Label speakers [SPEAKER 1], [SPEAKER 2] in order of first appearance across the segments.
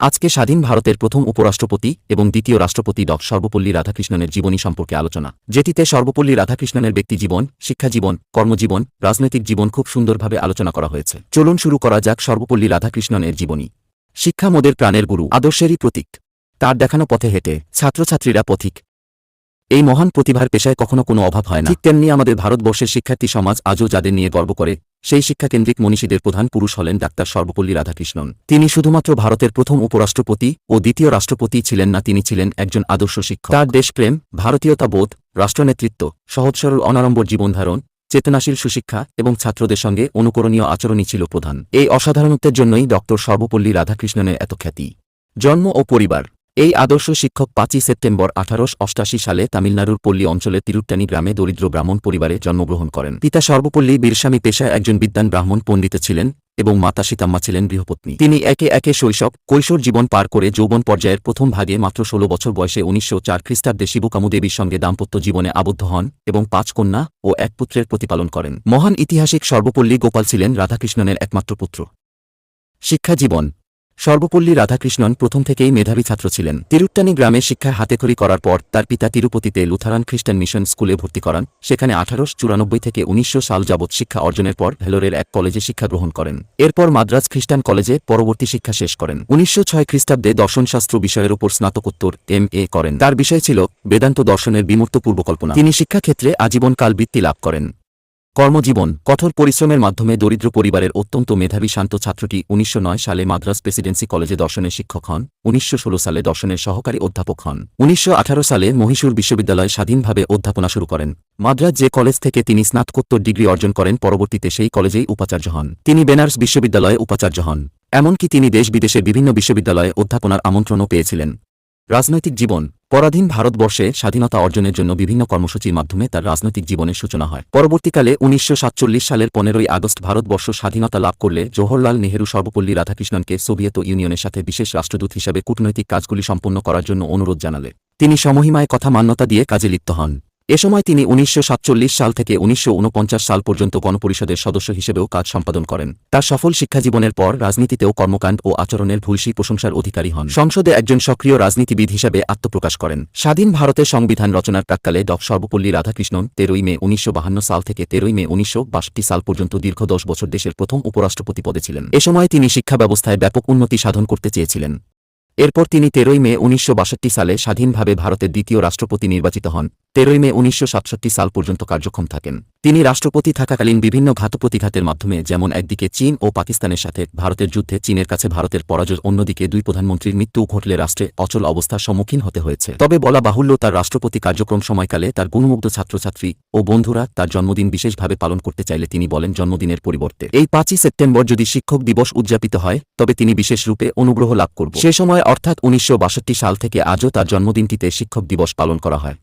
[SPEAKER 1] আজকে স্বাধীন ভারতের প্রথম উপরাষ্ট্রপতি এবং দ্বিতীয় রাষ্ট্রপতি ড সর্বপল্লী রাধাকৃষ্ণনের জীবনী সম্পর্কে আলোচনা, যেটিতে সর্বপল্লী রাধাকৃষ্ণনের ব্যক্তিজীবন শিক্ষাজীবন কর্মজীবন, রাজনৈতিক জীবন খুব সুন্দরভাবে আলোচনা করা হয়েছে। চলুন শুরু করা যাক সর্বপল্লী রাধাকৃষ্ণনের জীবনী। শিক্ষা মোদের প্রাণের গুরু, আদর্শেরই প্রতীক। তার দেখানো পথে হেঁটে ছাত্রছাত্রীরা পথিক। এই মহান প্রতিভার পেশায় কখনো কোনো অভাব হয় না। ঠিক তেমনি আমাদের ভারতবর্ষের শিক্ষার্থী সমাজ আজও যাদের নিয়ে গর্ব করে সেই শিক্ষাকেন্দ্রিক মনীষীদের প্রধান পুরুষ হলেন ডাক্তার সর্বপল্লী রাধাকৃষ্ণন। তিনি শুধুমাত্র ভারতের প্রথম উপরাষ্ট্রপতি ও দ্বিতীয় রাষ্ট্রপতি ছিলেন না, তিনি ছিলেন একজন আদর্শ শিক্ষক। তার দেশপ্রেম ভারতীয়তাবোধ রাষ্ট্রনেতৃত্ব সহজ সরল অনাড়ম্বর জীবনধারণ, চেতনাশীল সুশিক্ষা এবং ছাত্রদের সঙ্গে অনুকরণীয় আচরণই ছিল প্রধান। এই অসাধারণত্বের জন্যই ডক্টর সর্বপল্লী রাধাকৃষ্ণনের এত খ্যাতি। জন্ম ও পরিবার এই আদর্শ শিক্ষক পাঁচই সেপ্টেম্বর আঠারোশ অষ্টাশি সালে তামিলনাড়ুর পল্লী অঞ্চলের তিরুট্টানি গ্রামে দরিদ্র ব্রাহ্মণ পরিবারে জন্মগ্রহণ করেন। পিতা সর্বপল্লী বীরস্বামী পেশায় একজন বিদ্যান ব্রাহ্মণ পণ্ডিত ছিলেন এবং মাতা সীতাম্মা ছিলেন গৃহপত্নী। তিনি একে একে শৈশব কৈশোর জীবন পার করে যৌবন পর্যায়ের প্রথম ভাগে মাত্র ষোলো বছর বয়সে উনিশশো চার খ্রিস্টাব্দে শিবকামু দেবীর সঙ্গে দাম্পত্য জীবনে আবদ্ধ হন এবং পাঁচ কন্যা ও এক পুত্রের প্রতিপালন করেন। মহান ইতিহাসিক সর্বপল্লী গোপাল ছিলেন রাধাকৃষ্ণনের একমাত্র পুত্র। শিক্ষা জীবন সর্বপল্লী রাধাকৃষ্ণন প্রথম থেকেই মেধাবী ছাত্র ছিলেন। তিরুট্টানি গ্রামে শিক্ষায় হাতেখড়ি করার পর তার পিতা তিরুপতিতে লুথারান খ্রিস্টান মিশন স্কুলে ভর্তি করান। সেখানে আঠারোশ চুরানব্বই থেকে উনিশশো সাল যাবৎ শিক্ষা অর্জনের পর ভেলোরের এক কলেজে শিক্ষা গ্রহণ করেন। এরপর মাদ্রাজ খ্রিস্টান কলেজে পরবর্তী শিক্ষা শেষ করেন। উনিশশো ছয় খ্রিস্টাব্দে দর্শনশাস্ত্র বিষয়ের উপর স্নাতকোত্তর এম এ করেন। তার বিষয় ছিল বেদান্ত দর্শনের বিমূর্ত পূর্বকল্পনা তিনি শিক্ষাক্ষেত্রে আজীবনকাল বৃত্তি লাভ করেন। কর্মজীবন, কঠোর পরিশ্রমের মাধ্যমে দরিদ্র পরিবারের অত্যন্ত মেধাবী শান্ত ছাত্রটি উনিশশো নয় সালে মাদ্রাস প্রেসিডেন্সি কলেজে দর্শনের শিক্ষক হন, উনিশশো ষোলো সালে দর্শনের সহকারী অধ্যাপক হন। উনিশশো আঠারো সালে মহীশূর বিশ্ববিদ্যালয়ে স্বাধীনভাবে অধ্যাপনা শুরু করেন। মাদ্রাজ যে কলেজ থেকে তিনি স্নাতকোত্তর ডিগ্রি অর্জন করেন, পরবর্তীতে সেই কলেজেই উপাচার্য হন। তিনি বেনারস বিশ্ববিদ্যালয়ে উপাচার্য হন। এমনকি তিনি দেশ বিদেশের বিভিন্ন বিশ্ববিদ্যালয়ে অধ্যাপনার আমন্ত্রণও পেয়েছিলেন। রাজনৈতিক জীবন পরাধীন ভারতবর্ষে স্বাধীনতা অর্জনের জন্য বিভিন্ন কর্মসূচির মাধ্যমে তার রাজনৈতিক জীবনের সূচনা হয়। পরবর্তীকালে উনিশশো সাতচল্লিশ সালের পনেরোই আগস্ট ভারতবর্ষ স্বাধীনতা লাভ করলে জওহরলাল নেহরু সর্বপল্লী রাধাকৃষ্ণনকে সোভিয়েত ইউনিয়নের সাথে বিশেষ রাষ্ট্রদূত হিসাবে কূটনৈতিক কাজগুলি সম্পন্ন করার জন্য অনুরোধ জানালে। তিনি সমহিমায় কথা মান্যতা দিয়ে কাজে লিপ্ত হন। এ সময় তিনি উনিশশো সাতচল্লিশ সাল থেকে উনিশশো ঊনপঞ্চাশ সাল পর্যন্ত গণপরিষদের সদস্য হিসেবেও কাজ সম্পাদন করেন। তার সফল শিক্ষাজীবনের পর রাজনীতিতেও কর্মকাণ্ড ও আচরণের ভূয়সী প্রশংসার অধিকারী হন। সংসদে একজন সক্রিয় রাজনীতিবিদ হিসেবে আত্মপ্রকাশ করেন। স্বাধীন ভারতের সংবিধান রচনার প্রাককালে ড. সর্বপল্লী রাধাকৃষ্ণন তেরোই মে উনিশশো সাল থেকে তেরোই মে উনিশশো বাষট্টি সাল পর্যন্ত দীর্ঘ দশ বছর দেশের প্রথম উপরাষ্ট্রপতি পদে ছিলেন। এ সময় তিনি শিক্ষা ব্যবস্থায় ব্যাপক উন্নতি সাধন করতে চেয়েছিলেন। এরপর তিনি তেরোই মে উনিশশো বাষট্টি সালে স্বাধীনভাবে ভারতের দ্বিতীয় রাষ্ট্রপতি নির্বাচিত হন। তেরোই মে উনিশশো সাতষট্টি সাল পর্যন্ত কার্যক্ষম থাকেন। তিনি রাষ্ট্রপতি থাকাকালীন বিভিন্ন ঘাতপ্রতিঘাতের মাধ্যমে, যেমন একদিকে চীন ও পাকিস্তানের সাথে ভারতের যুদ্ধে চীনের কাছে ভারতের পরাজয় অন্যদিকে দুই প্রধানমন্ত্রীর মৃত্যু ঘটলে রাষ্ট্রে অচল অবস্থার সম্মুখীন হতে হয়েছে। তবে বলা বাহুল্য, তার রাষ্ট্রপতি কার্যক্রম সময়কালে তার গুণমুগ্ধ ছাত্রছাত্রী ও বন্ধুরা তার জন্মদিন বিশেষভাবে পালন করতে চাইলে তিনি বলেন জন্মদিনের পরিবর্তে। এই পাঁচই সেপ্টেম্বর যদি শিক্ষক দিবস উদযাপিত হয়, তবে তিনি বিশেষ রূপে অনুগ্রহ লাভ করব। সে সময় অর্থাৎ উনিশশো বাষট্টি সাল থেকে আজও তার জন্মদিনটিতে শিক্ষক দিবস পালন করা হয়।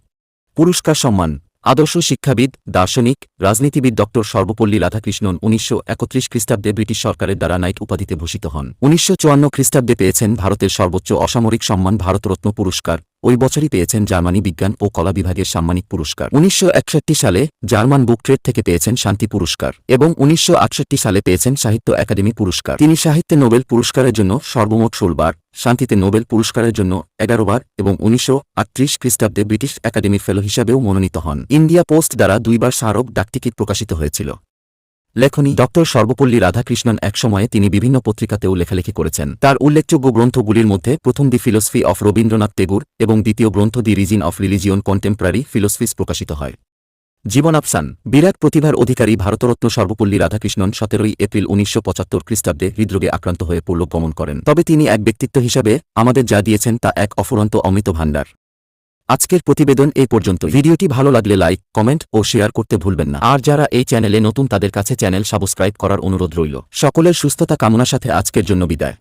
[SPEAKER 1] পুরস্কার সম্মান আদর্শ শিক্ষাবিদ, দার্শনিক, রাজনীতিবিদ ডক্টর সর্বপল্লী রাধাকৃষ্ণন উনিশশো একত্রিশ খ্রিস্টাব্দে ব্রিটিশ সরকারের দ্বারা নাইট উপাধিতে ভূষিত হন। উনিশশো চুয়ান্ন খ্রিস্টাব্দে পেয়েছেন ভারতের সর্বোচ্চ অসামরিক সম্মান ভারতরত্ন পুরস্কার। ওই বছরই পেয়েছেন জার্মানি বিজ্ঞান ও কলা বিভাগের সাম্মানিক পুরস্কার। উনিশশো একষট্টি সালে জার্মান বুক ট্রেড থেকে পেয়েছেন শান্তি পুরস্কার এবং উনিশশো আটষট্টি সালে পেয়েছেন সাহিত্য একাডেমি পুরস্কার। তিনি সাহিত্যে নোবেল পুরস্কারের জন্য সর্বমোট ষোলবার, শান্তিতে নোবেল পুরস্কারের জন্য এগারোবার এবং উনিশশো আটত্রিশ খ্রিস্টাব্দে ব্রিটিশ একাডেমি ফেলো হিসাবেও মনোনীত হন। ইন্ডিয়া পোস্ট দ্বারা দুইবার স্মারক ডাকটিকিট প্রকাশিত হয়েছিল। লেখনী ড সর্বপল্লী রাধাকৃষ্ণন একসময়ে তিনি বিভিন্ন পত্রিকাতেও লেখালেখি করেছেন। তার উল্লেখযোগ্য গ্রন্থগুলির মধ্যে প্রথম the philosophy of Rabindranath Tagore এবং দ্বিতীয় গ্রন্থ the reign of religion contemporary philosophies প্রকাশিত হয়। জীবনাফসান বিরাট প্রতিভার অধিকারী ভারতরত্ন সর্বপল্লী রাধাকৃষ্ণন সতেরোই এপ্রিল উনিশশো পঁচাত্তর খ্রিস্টাব্দে হৃদরোগে আক্রান্ত হয়ে পরলোক গমন করেন। তবে তিনি এক ব্যক্তিত্ব হিসাবে আমাদের যা দিয়েছেন তা এক অফুরন্ত অমৃত ভাণ্ডার। আজকের প্রতিবেদন এই পর্যন্ত ভিডিওটি ভালো লাগলে লাইক, কমেন্ট ও শেয়ার করতে ভুলবেন না। আর যারা এই চ্যানেলে নতুন তাদের কাছে চ্যানেল সাবস্ক্রাইব করার অনুরোধ রইল। সকলের সুস্থতা কামনার সাথে আজকের জন্য বিদায়।